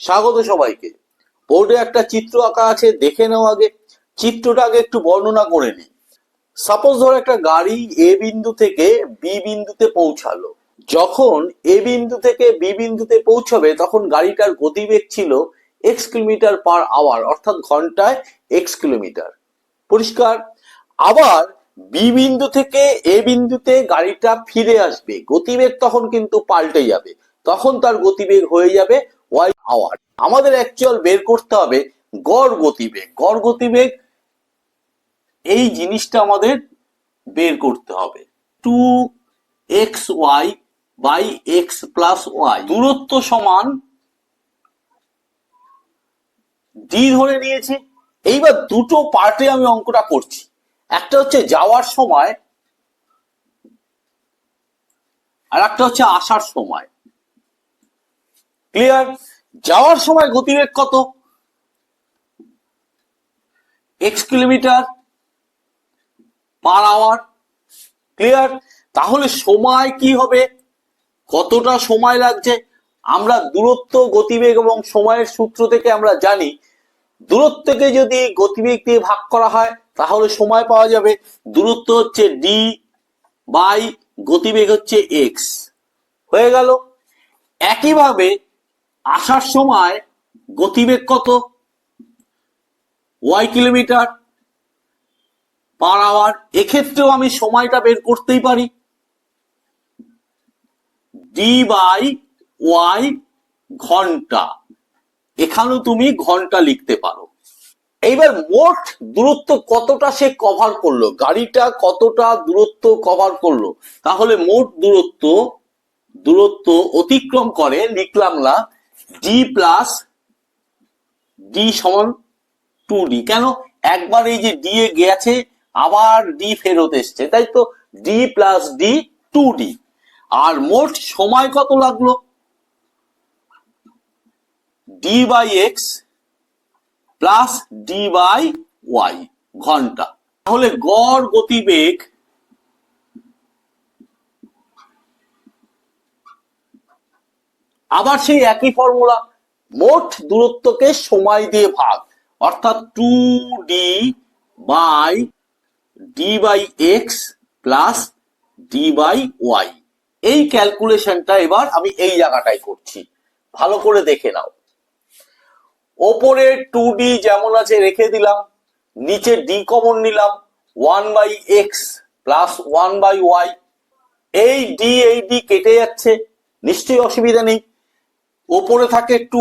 স্বাগত সবাইকে। বোর্ডে একটা চিত্র আঁকা আছে, দেখে নাও আগে। চিত্রটা আগে একটু বর্ণনা করে নিই সাপোজ ধরো একটা গাড়ি এ বিন্দু থেকে বি বিন্দুতে পৌঁছালো। যখন এ বিন্দু থেকে বি বিন্দুতে পৌঁছবে, তখন গাড়িটার গতিবেগ ছিল এক্স কিলোমিটার পার আওয়ার অর্থাৎ ঘন্টায় এক্স কিলোমিটার। পরিষ্কার? আবার বি বিন্দু থেকে এ বিন্দুতে গাড়িটা ফিরে আসবে। গতিবেগ তখন কিন্তু পাল্টে যাবে। তখন তার গতিবেগ হয়ে যাবে আওয়ার আমাদের অ্যাকচুয়াল বের করতে হবে গড় গতিবেগ। গড় গতিবেগ এই জিনিসটা আমাদের বের করতে হবে। Two x y by x plus y দূরত্ব সমান ডি ধরে নিয়েছি। এইবার দুটো পার্টে আমি অঙ্কটা করছি। একটা হচ্ছে যাওয়ার সময় আর একটা হচ্ছে আসার সময়। ক্লিয়ার যাওয়ার সময় গতিবেগ কত? X kilometre per hour clear তাহলে সময় কি হবে? কতটা সময় লাগছে? আমরা দূরত্ব, গতিবেগ এবং সময়ের সূত্র থেকে আমরা জানি, দূরত্বকে যদি গতিবেগ দিয়ে ভাগ করা হয়, তাহলে সময় পাওয়া যাবে। দূরত্ব হচ্ছে ডি বাই গতিবেগ হচ্ছে এক্স হয়ে গেল। একইভাবে আসার সময় গতিবেগ কত? Y kilometre per hour. এক্ষেত্রেও আমি সময়টা বের করতেই পারি। ডি বাই ওয়াই ঘণ্টা। এখানেও তুমি ঘণ্টা লিখতে পারো। এইবার মোট দূরত্ব কতটা সে কভার করল? গাড়িটা কতটা দূরত্ব কভার করল? তাহলে মোট দূরত্ব দূরত্ব অতিক্রম করে, লিখলাম না ডি প্লাস ডি সমান টু ডি কেন? একবার এই যে ডি এ গেছে, আবার ডি ফেরত এসছে। তাই তো d plus d two d আর মোট সময় কত লাগল? D by x plus d by y ঘণ্টা। তাহলে গড় গতিবেগ আবার সেই একই ফর্মুলা মোট দূরত্বকে সময় দিয়ে ভাগ। অর্থাৎ two d by d by x plus d by y এই ক্যালকুলেশনটা এবার আমি এই জায়গাটায় করছি। ভালো করে দেখে নাও। ওপরে টু ডি যেমন আছে রেখে দিলাম, নিচে ডি কমন নিলাম one by x plus one by y এই ডি এই ডি কেটে যাচ্ছে, নিশ্চয়ই অসুবিধা নেই। ওপরে থাকে একটু,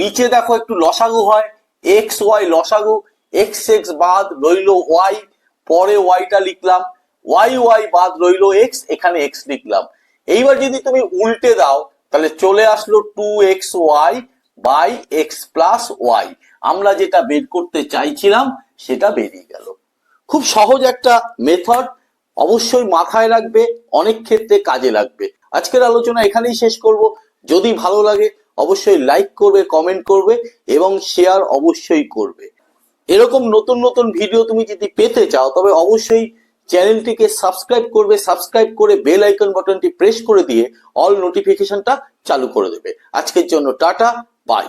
নিচে দেখো একটু লসাগু হয় এক্স ওয়াই লসাগু এক্স এক্স বাদ রইল ওয়াই পরে ওয়াইটা লিখলাম ওয়াই ওয়াই বাদ রইল এক্স এখানে এক্স লিখলাম। এইবার যদি তুমি উল্টে দাও, তাহলে চলে আসলো two x y by x plus y আমরা যেটা বের করতে চাইছিলাম, সেটা বেরিয়ে গেল। খুব সহজ একটা মেথড অবশ্যই মাথায় রাখবে, অনেক ক্ষেত্রে কাজে লাগবে। আজকের আলোচনা এখানেই শেষ করব। যদি ভালো লাগে, অবশ্যই লাইক করবে কমেন্ট করবে এবং শেয়ার অবশ্যই করবে। এরকম নতুন নতুন ভিডিও তুমি যদি পেতে চাও, তবে অবশ্যই চ্যানেলটিকে সাবস্ক্রাইব করবে সাবস্ক্রাইব করে বেল আইকন বাটনটি প্রেস করে দিয়ে অল নোটিফিকেশনটা চালু করে দেবে। আজকের জন্য টাটা বাই